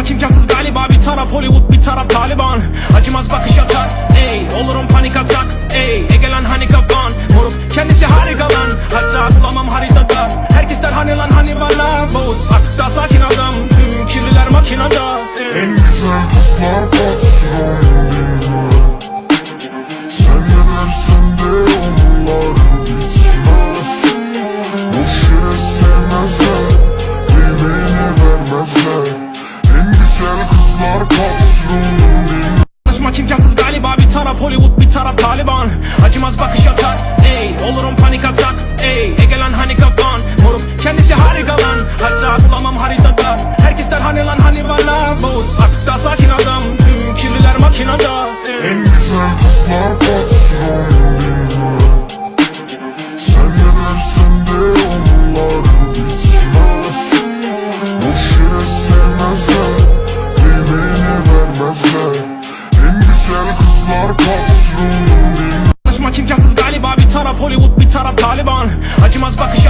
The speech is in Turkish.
Konuşmak imkansız galiba bir taraf Hollywood bir taraf Taliban. Acımaz bakış atar ey Olurum panik atak ey Egelan hani kafan. Moruk kendisi harika lan Hatta bulamam haritada Herkes der hani lan hani bana Boz artık daha sakin adam Tüm kirliler makinada ey. En güzel kızlar patron bilmem Konuşmak imkansız galiba. Bir taraf Hollywood bir taraf Taliban. Acımaz bakış atar. Ey Olurum panik atak. Ey Egelan hani kafan. Moruk kendisi harika lan Hatta bulamam haritada Herkes der hani lan hani bana. Boz artık daha sakin adam. Tüm kirliler makinada. Ey. Güzel kızlar patron bilmem Konuşmak imkansız galiba. Bir taraf Hollywood bir taraf Taliban. Acımaz bakış